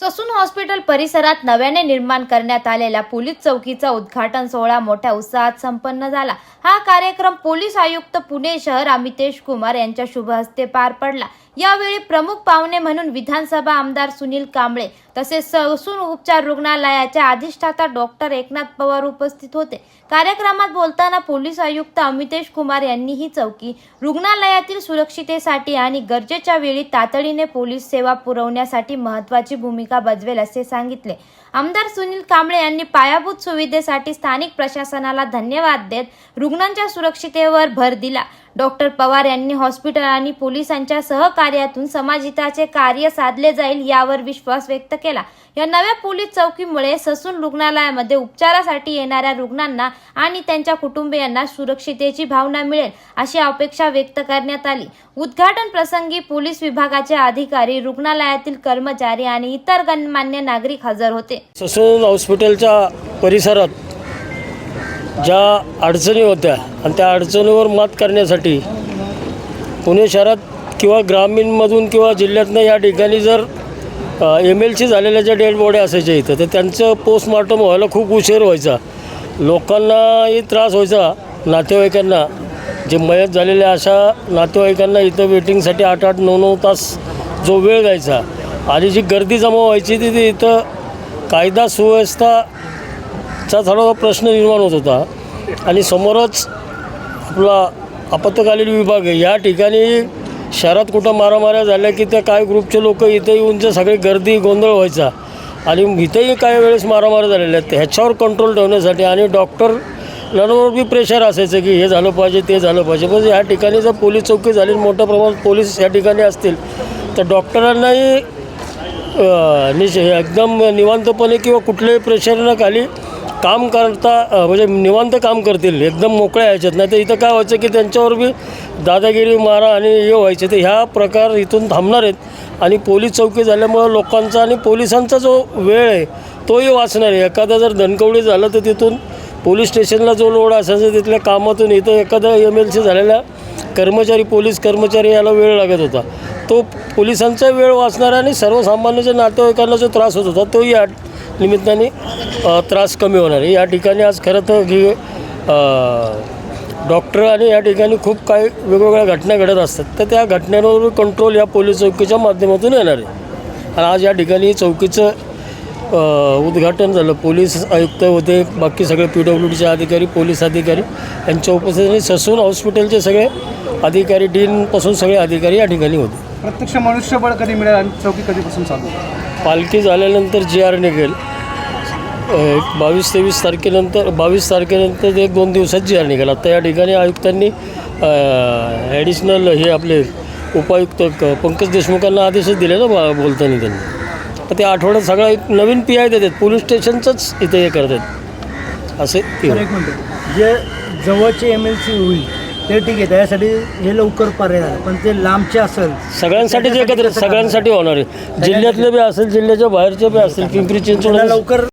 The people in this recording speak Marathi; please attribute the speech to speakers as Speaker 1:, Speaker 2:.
Speaker 1: ससून हॉस्पिटल परिसरात नव्याने निर्माण करण्यात आलेल्या पोलीस चौकीचा उद्घाटन सोहळा मोठ्या उत्साहात संपन्न झाला. हा कार्यक्रम पोलीस आयुक्त पुणे शहर अमितेश कुमार यांच्या शुभ हस्ते पार पडला. यावेळी प्रमुख पाहुणे म्हणून विधानसभा आमदार सुनील कांबळे तसेच ससून उपचार रुग्णालयाच्या अधिष्ठाता डॉक्टर एकनाथ पवार उपस्थित होते. कार्यक्रमात बोलताना पोलीस आयुक्त अमितेश कुमार यांनी ही चौकी रुग्णालयातील सुरक्षितेसाठी आणि गरजेच्या वेळी तातडीने पोलीस सेवा पुरवण्यासाठी महत्वाची भूमिका बजवेल असे सांगितले. आमदार सुनील कांबळे यांनी पायाभूत सुविधेसाठी स्थानिक प्रशासनाला धन्यवाद देत रुग्णांच्या सुरक्षितेवर भर दिला. डॉक्टर पवार यांनी हॉस्पिटल आणि पोलिसांच्या सहकार्यातून समाजहिताचे कार्य साधले जाईल यावर विश्वास व्यक्त केला. या नव्या पोलीस चौकीमुळे ससून रुग्णालयामध्ये उपचारासाठी येणाऱ्या रुग्णांना आणि त्यांच्या कुटुंबियांना सुरक्षितेची भावना मिळेल अशी अपेक्षा व्यक्त करण्यात आली. उद्घाटन प्रसंगी पोलीस विभागाचे अधिकारी रुग्णालयातील कर्मचारी आणि इतर गणमान्य नागरिक हजर होते.
Speaker 2: ससून हॉस्पिटलच्या परिसरात ज्या अडचणी होत्या आणि त्या अडचणीवर मात करण्यासाठी पुणे शहरात किंवा ग्रामीणमधून किंवा जिल्ह्यातनं या ठिकाणी जर एम एल सी झालेल्या ज्या डेड बॉडी असायच्या इथं तर त्यांचं पोस्टमॉर्टम व्हायला खूप उशीर व्हायचा. लोकांनाही त्रास व्हायचा नातेवाईकांना. जे मयत झालेल्या अशा नातेवाईकांना इथं वेटिंगसाठी आठ आठ नऊ नऊ तास जो वेळ जायचा आणि जी गर्दी जमा व्हायची ती इथं कायदा सुव्यवस्था चा थोडा प्रश्न निर्माण होत होता. आणि समोरच आपला आपत्कालीन विभाग आहे. या ठिकाणी शहरात कुठं मारामाऱ्या झाल्या की त्या काय ग्रुपचे लोक इथं येऊन जे सगळी गर्दी गोंधळ व्हायचा. आणि इथंही काही वेळेस मारामाऱ्या झालेल्या आहेत. ह्याच्यावर कंट्रोल ठेवण्यासाठी आणि डॉक्टरलांवर बी प्रेशर असायचं की हे झालं पाहिजे ते झालं पाहिजे. पण ह्या ठिकाणी जर पोलीस चौकी झाली मोठ्या प्रमाणात पोलीस या ठिकाणी असतील तर डॉक्टरांनाही निश एकदम निवांतपणे किंवा कुठल्याही प्रेशर न खाली काम करता म्हणजे निवांत काम करतील एकदम मोकळ्या ह्याच्यात. नाही तर इथं काय व्हायचं की त्यांच्यावर बी दादागिरी मारा आणि हे व्हायचे. तर ह्या प्रकार इथून थांबणार आहेत. आणि पोलीस चौकी झाल्यामुळं लोकांचा आणि पोलिसांचा जो वेळ आहे तोही वाचणार आहे. एखादा जर धनकवडी झालं तर तिथून पोलीस स्टेशनला जो लोड असायचा तिथल्या कामातून इथं एखादा एम एल सी झालेला कर्मचारी पोलीस कर्मचारी याला वेळ लागत होता. तो पोलिसांचा वेळ वाचणारा आणि सर्वसामान्य जे नातेवाईकांना जो त्रास होत होता तोही या निमित्ताने त्रास कमी होणार आहे. या ठिकाणी आज खरं तर की डॉक्टर आणि या ठिकाणी खूप काही वेगवेगळ्या घटना घडत असतात. तर त्या घटनांवर कंट्रोल या पोलीस चौकीच्या माध्यमातून येणार आहे. आणि आज या ठिकाणी चौकीचं उद्घाटन झालं. पोलीस आयुक्त होते बाकी सगळे पी डब्ल्यू डीचे अधिकारी पोलीस अधिकारी यांच्या उपस्थितीने ससून हॉस्पिटलचे सगळे अधिकारी डीनपासून सगळे अधिकारी या ठिकाणी होते.
Speaker 3: प्रत्यक्ष मनुष्यबळ कधी मिळेल आणि चौकी कधीपासून चालू?
Speaker 2: पालखी झाल्यानंतर जी आर निघेल बावीस तेवीस तारखेनंतर बावीस तारखेनंतर एक दोन दिवसात जी आर निघेल. आता या ठिकाणी आयुक्तांनी ॲडिशनल हे आपले उपायुक्त पंकज देशमुखांना आदेशच दिले ना बा- बोलताना त्यांनी. तर ते आठवड्यात सगळा एक नवीन पी आय देतात. पोलीस स्टेशनचंच इथे हे करतात. असे
Speaker 4: जे जवळचे एम एल सी होईल ते ठीक आहे. त्यासाठी हे लवकर पर्याय झालं. पण ते लांबचे असेल
Speaker 2: सगळ्यांसाठीच एकत्र सगळ्यांसाठी होणार आहे. जिल्ह्यातले बी असेल जिल्ह्याच्या बाहेरचे बी असतील पिंपरी चिंचवड
Speaker 4: लवकर